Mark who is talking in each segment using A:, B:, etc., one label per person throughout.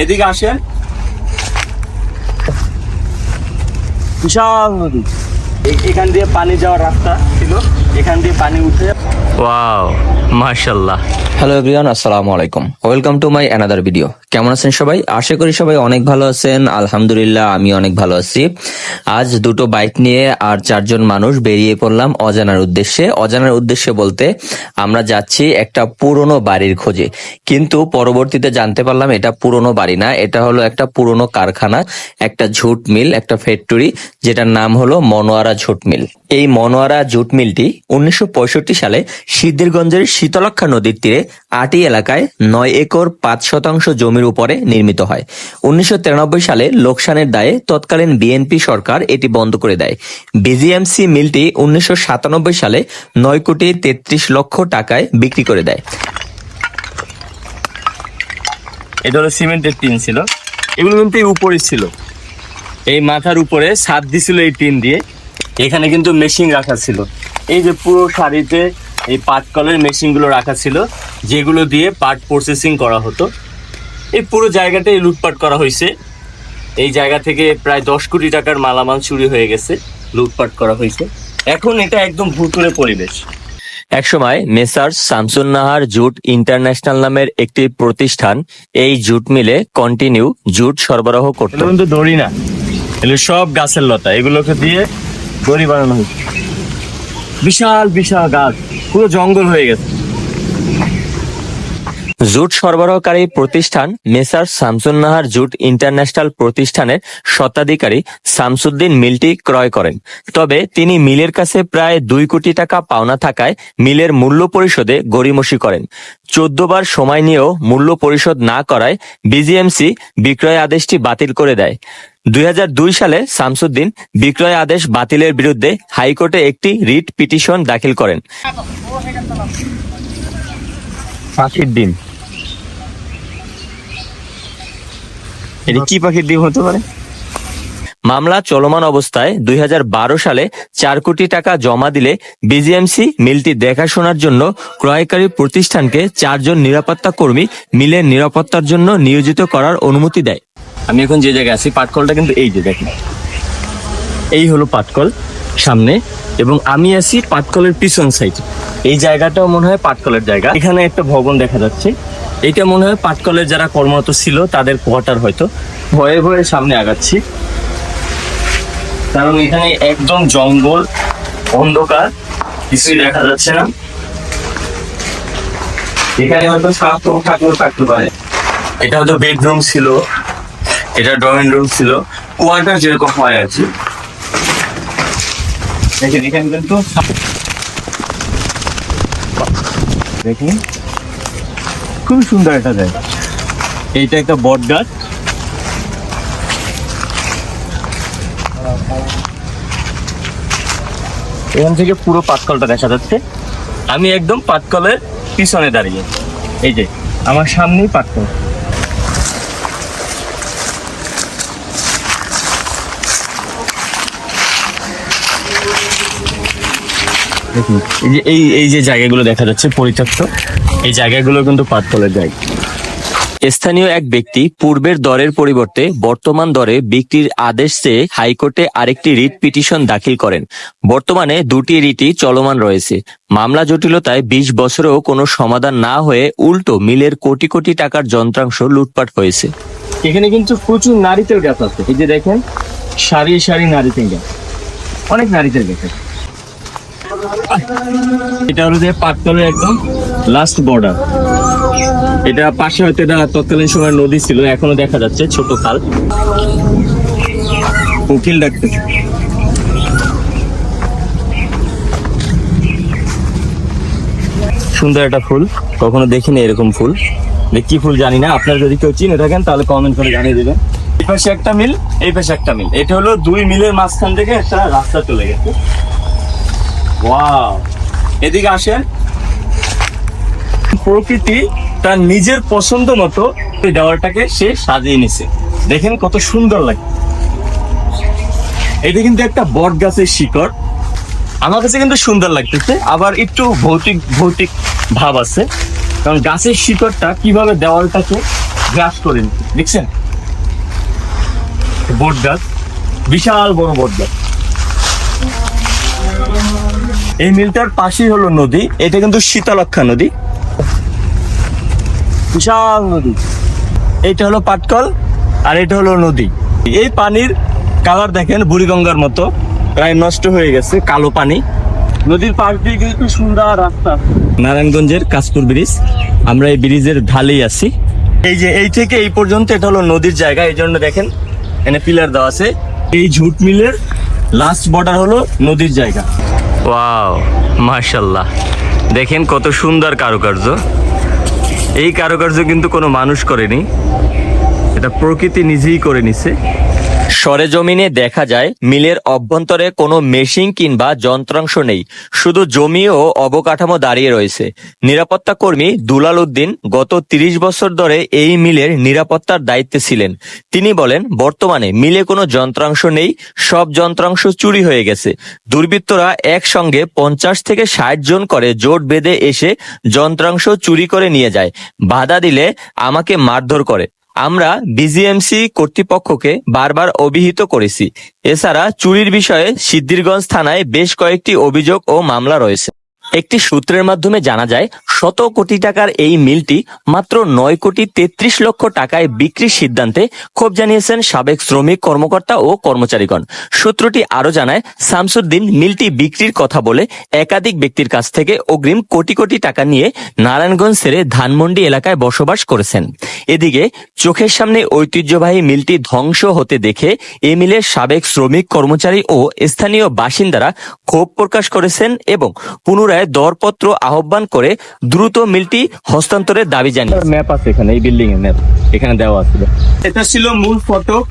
A: এদিকে আসেন। বিশাল নদী এখান দিয়ে পানি যাওয়ার রাস্তা। ছিল এখান দিয়ে পানি উঠে
B: ওয়াও মাশাল্লাহ
C: হ্যালো এভরিওয়ান আসসালামু আলাইকুম। Welcome to my another video কেমন আছেন সবাই? আশা করি সবাই অনেক ভালো আছেন। আলহামদুলিল্লাহ আমি অনেক ভালো আছি। আজ দুটো বাইক নিয়ে আর চারজন মানুষ বেরিয়ে পড়লাম অজানার উদ্দেশ্যে। অজানার উদ্দেশ্যে বলতে আমরা যাচ্ছি একটা পুরনো বাড়ির খোঁজে। কিন্তু পরবর্তীতে জানতে পারলাম এটা পুরনো বাড়ি না এটা হলো একটা পুরনো কারখানা একটা ঝুট মিল একটা ফ্যাক্টরি যেটার নাম হলো মনোয়ারা ঝুট মিল। এই মনোয়ারা জুট মিলটি উনিশশো পঁয়ষট্টি সালে সিদ্ধিরগঞ্জের শীতলক্ষা নদীর তীরে আটি এলাকায় নয় একর পাঁচ শতাংশ জমির উপরে নির্মিত হয়। উনিশশো তিরানব্বই সালে লোকসানের দায়ে তৎকালীন বিএনপি সরকার এটি বন্ধ করে দেয়। বিজিএমসি মিলটি উনিশশো সাতানব্বই সালে নয় কোটি তেত্রিশ লক্ষ টাকায় বিক্রি করে দেয়।
A: এটা হলো সিমেন্টের টিন ছিল। এগুলো কিন্তু উপরে ছিল। এই মাথার উপরে ছাদ দিছিল এই টিন দিয়ে। এখানে কিন্তু মেশিন রাখা ছিল। এই যে পুরো সারিতে এই পাট কলের মেশিনগুলো রাখা ছিল যেগুলো দিয়ে পাট প্রসেসিং করা হতো। এই পুরো জায়গাটাই লুটপাট করা হয়েছে। এই জায়গা থেকে প্রায় দশ কোটি টাকার মালামাল চুরি হয়ে গেছে লুটপাট করা হয়েছে। এখন এটা একদম ভুতুরে পরিবেশ।
B: একসময় Messrs Shamsun Nahar jute international নামের একটি প্রতিষ্ঠান এই জুট মিলে কন্টিনিউ জুট সরবরাহ করত।
A: কিন্তু দড়ি না। এগুলো সব গাছের লতা। এগুলোকে দিয়ে দড়ি বানানো হয়েছে। বিশাল বিশাল গাছ, পুরো জঙ্গল হয়ে গেছে।
B: জুট সরবরাহকারী প্রতিষ্ঠান Messrs Shamsun Nahar jute international প্রতিষ্ঠানের স্বত্বাধিকারী শামসুদ্দিন মিলটি ক্রয় করেন। তবে তিনি মিলের কাছে প্রায় দুই কোটি টাকা পাওনা থাকায় মিলের মূল্য পরিশোধে গড়িমসি করেন। চোদ্দ বার সময় নিয়েও মূল্য পরিশোধ না করায় বিজিএমসি বিক্রয় আদেশটি বাতিল করে দেয়। দুই হাজার দুই সালে শামসুদ্দিন বিক্রয় আদেশ বাতিলের বিরুদ্ধে হাইকোর্টে একটি রিট পিটিশন দাখিল করেন।
A: পাখির ডিম এটা কি পাখির ডিম হতে পারে?
B: মামলা চলমান অবস্থায় দুই হাজার বারো সালে চার কোটি টাকা জমা দিলে বিজিএমসি মিলটি দেখাশোনার জন্য ক্রয়কারী প্রতিষ্ঠানকে চারজন নিরাপত্তা কর্মী মিলের নিরাপত্তার জন্য নিয়োজিত করার অনুমতি দেয়।
A: আমি এখন যে জায়গায় আছি, পাটকলটা কিন্তু এই যে দেখেন। এই হলো পাটকল সামনে, এবং আমি আছি পাটকলের পিছন সাইডে এই জায়গাটাও মনে হয় পাটকলের জায়গা। এখানে একটা ভবন দেখা যাচ্ছে। এটা মনে হয় পাটকলের যারা কর্মরত ছিল, তাদের কোয়ার্টার হয়তো। ভয়ে ভয়ে সামনে আগাচ্ছি। কারণ এখানে একদম জঙ্গল, অন্ধকার, কিছুই দেখা যাচ্ছে না। এখানে হয়তো সাপ থাকতে পারে। এটা হয়তো বেডরুম ছিল। এটা ড্রয়িং রুম ছিল। কোয়ার্টার যেরকম হয় কি। দেখেন, এখানে কিন্তু দেখুন, খুব সুন্দর একটা জায়গা। এইটা একটা বট গাছ। এখান থেকে পুরো পাতকলটা দেখা যাচ্ছে। আমি একদম পাতকলের পিছনে দাঁড়িয়ে। এই যে, আমার সামনেই পাটকল। দেখুন এই যে এই এই যে জায়গাগুলো দেখা যাচ্ছে পরিত্যক্ত এই জায়গাগুলো কিন্তু পাটকলের জায়গা।
B: স্থানীয় এক ব্যক্তি পূর্বের দরের পরিবর্তে বর্তমান দরে বিক্রির আদেশ চেয়ে হাইকোর্টে আরেকটি রিট পিটিশন দাখিল করেন। বর্তমানে দুটি রিটই চলমান রয়েছে। মামলা জটিলতায় বিশ বছরেও কোনো সমাধান না হয়ে উল্টো মিলের কোটি কোটি টাকার যন্ত্রাংশ লুটপাট হয়েছে।
A: এখানে কিন্তু প্রচুর নারিকেল গাছ আছে। এই যে দেখেন সারি সারি নারিকেল গাছ অনেক নারিকেল গাছ আছে। এটা হলো যে পাটকলের একদম লাস্ট বর্ডার এটা পাশে হয়তো এটা তৎকালীন সময় নদী ছিল, এখনও দেখা যাচ্ছে, ছোট খাল। উকিল ডাকতে সুন্দর একটা ফুল, কখনো দেখিনি এরকম ফুল। যে কি ফুল জানি না, আপনারা যদি কেউ চিনে থাকেন, তাহলে কমেন্ট করে জানিয়ে দেবেন। এই পাশে একটা মিল, এই পাশে একটা মিল। এটা হলো দুই মিলের মাঝখান থেকে একটা রাস্তা চলে গেছে। ওয়াও এদিকে আসেন। প্রকৃতি তার নিজের পছন্দ মতো দেওয়ালটাকে সে সাজিয়ে নিছে। দেখেন কত সুন্দর লাগে। এটা কিন্তু একটা বট গাছের শিকড়। আমার কাছে কিন্তু সুন্দর লাগতেছে। আবার একটু ভৌতিক ভৌতিক ভাব আছে। কারণ গাছের শিকড়টা কীভাবে দেওয়ালটাকে গ্রাস করে নিচ্ছে, দেখছেন? বট গাছ বিশাল বড় বট গাছ এই মিলটার পাশেই হলো নদী। এটা কিন্তু শীতলক্ষা নদী। বিশাল নদী। এইটা হলো পাটকল আর এটা হলো নদী। এই পানির কালার দেখেন বুড়িগঙ্গার মতো। প্রায় নষ্ট হয়ে গেছে কালো পানি। নদীর পাশ দিয়ে কিন্তু সুন্দর রাস্তা। নারায়ণগঞ্জের কাশপুর ব্রিজ। আমরা এই ব্রিজের ঢালেই আছি। এই যে এই থেকে এই পর্যন্ত এটা হলো নদীর জায়গা। এই জন্য দেখেন এখানে পিলার দেওয়া আছে। এই ঝুট মিলের লাস্ট বর্ডার হলো নদীর জায়গা।
B: ওয়াও মাশাল্লাহ দেখেন কত সুন্দর কারুকার্য। এই কারুকার্য কিন্তু কোনো মানুষ করেনি। এটা প্রকৃতি নিজেই করে নিছে। সরেজমিনে দেখা যায়, মিলের অভ্যন্তরে কোনো মেশিন কিংবা যন্ত্রাংশ নেই। শুধু জমি ও অবকাঠামো দাঁড়িয়ে রয়েছে। নিরাপত্তা কর্মী দুলাল উদ্দিন গত ৩০ বছর ধরে এই মিলের নিরাপত্তার দায়িত্বে ছিলেন। তিনি বলেন, বর্তমানে মিলে কোনো যন্ত্রাংশ নেই, সব যন্ত্রাংশ চুরি হয়ে গেছে। দুর্বৃত্তরা একসঙ্গে পঞ্চাশ থেকে ষাট জন করে জোট বেঁধে এসে যন্ত্রাংশ চুরি করে নিয়ে যায়। বাধা দিলে আমাকে মারধর করে। আমরা বিজিএমসি কর্তৃপক্ষকে বারবার অভিহিত করেছি। এছাড়া চুরির বিষয়ে সিদ্ধিরগঞ্জ থানায় বেশ কয়েকটি অভিযোগ ও মামলা রয়েছে। একটি সূত্রের মাধ্যমে জানা যায় শত কোটি টাকার এই মিলটি মাত্র নয় কোটি তেত্রিশ লক্ষ টাকায় বিক্রির সিদ্ধান্তে ক্ষোভ জানিয়েছেন সাবেক শ্রমিক কর্মকর্তা ও কর্মচারীগণ। সূত্রটি আরও জানায়, শামসুদ্দিন মিলটি বিক্রির কথা বলে একাধিক ব্যক্তির কাছ থেকে অগ্রিম কোটি কোটি টাকা নিয়ে নারায়ণগঞ্জ ছেড়ে ধানমন্ডি এলাকায় বসবাস করেছেন। এদিকে চোখের সামনে ঐতিহ্যবাহী মিলটি ধ্বংস হতে দেখে এ মিলের সাবেক শ্রমিক কর্মচারী ও স্থানীয় বাসিন্দারা ক্ষোভ প্রকাশ করেছেন এবং পুনরায় দরপত্র আহ্বান করে দ্রুত মিলটি হস্তান্তরের দাবি জানিয়েছেন
A: ম্যাপ আছে এখানে এই বিল্ডিং এর ম্যাপ এখানে দেওয়া আছে। এটা ছিল মূল ফটো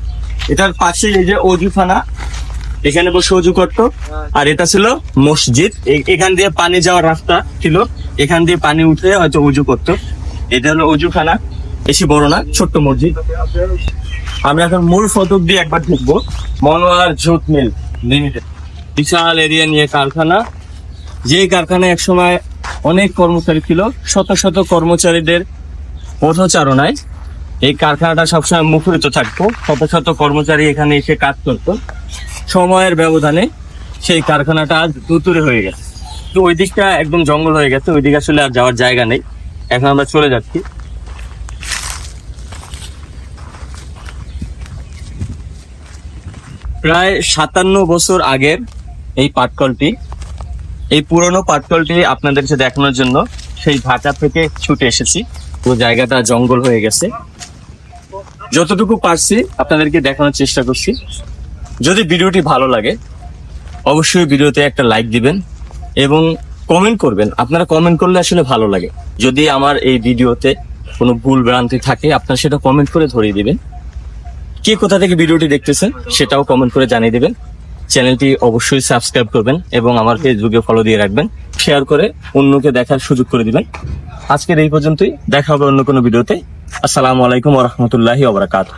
A: এটার পাশে এই যে অজুখানা এখানে বসে অজু করতো। আর এটা ছিল মসজিদ এ- এখান দিয়ে পানি যাওয়ার রাস্তা ছিল। এখান দিয়ে পানি উঠে হয়তো উজু করতো। এটা হলো অজুখানা বেশি বড় না ছোট্ট মসজিদ। আমরা এখন মূল ফটক দিয়ে একবার ঢুকবো। মনোয়ার জুট মিল লিমিটেড বিশাল এরিয়া নিয়ে কারখানা। যে কারখানায় একসময় অনেক কর্মচারী ছিল, শত শত কর্মচারীদের পথচারণায়। এই কারখানাটা সবসময় মুখরিত থাকতো, শত শত কর্মচারী এখানে এসে কাজ করতো। সময়ের ব্যবধানে সেই কারখানাটা আজ দুতুরে হয়ে গেছে। তো ওই দিকটা একদম জঙ্গল হয়ে গেছে, ওই দিকে আসলে আর যাওয়ার জায়গা নেই। এখন আমরা চলে যাচ্ছি। প্রায় সাতান্ন বছর আগের এই পাটকলটি এই পুরনো পাটকলটি আপনাদেরকে দেখানোর জন্য সেই ঢাকা থেকে ছুটে এসেছি। পুরো জায়গাটা জঙ্গল হয়ে গেছে। যতটুকু পারছি আপনাদেরকে দেখানোর চেষ্টা করছি। যদি ভিডিওটি ভালো লাগে, অবশ্যই ভিডিওতে একটা লাইক দিবেন এবং কমেন্ট করবেন। আপনারা কমেন্ট করলে আসলে ভালো লাগে। যদি আমার এই ভিডিওতে কোনো ভুল ভ্রান্তি থাকে, আপনারা সেটা কমেন্ট করে ধরিয়ে দিবেন। কে কোথা থেকে ভিডিওটি দেখতেছেন, সেটাও কমেন্ট করে জানিয়ে দিবেন। চ্যানেলটি অবশ্যই সাবস্ক্রাইব করবেন এবং আমার ফেসবুকে ফলো দিয়ে রাখবেন। শেয়ার করে অন্যকে দেখার সুযোগ করে দিবেন। আজকের এই পর্যন্তই। দেখা হবে অন্য কোনো ভিডিওতে। আসসালামু আলাইকুম ওরহমতুল্লাহি ওবরাকাতুহ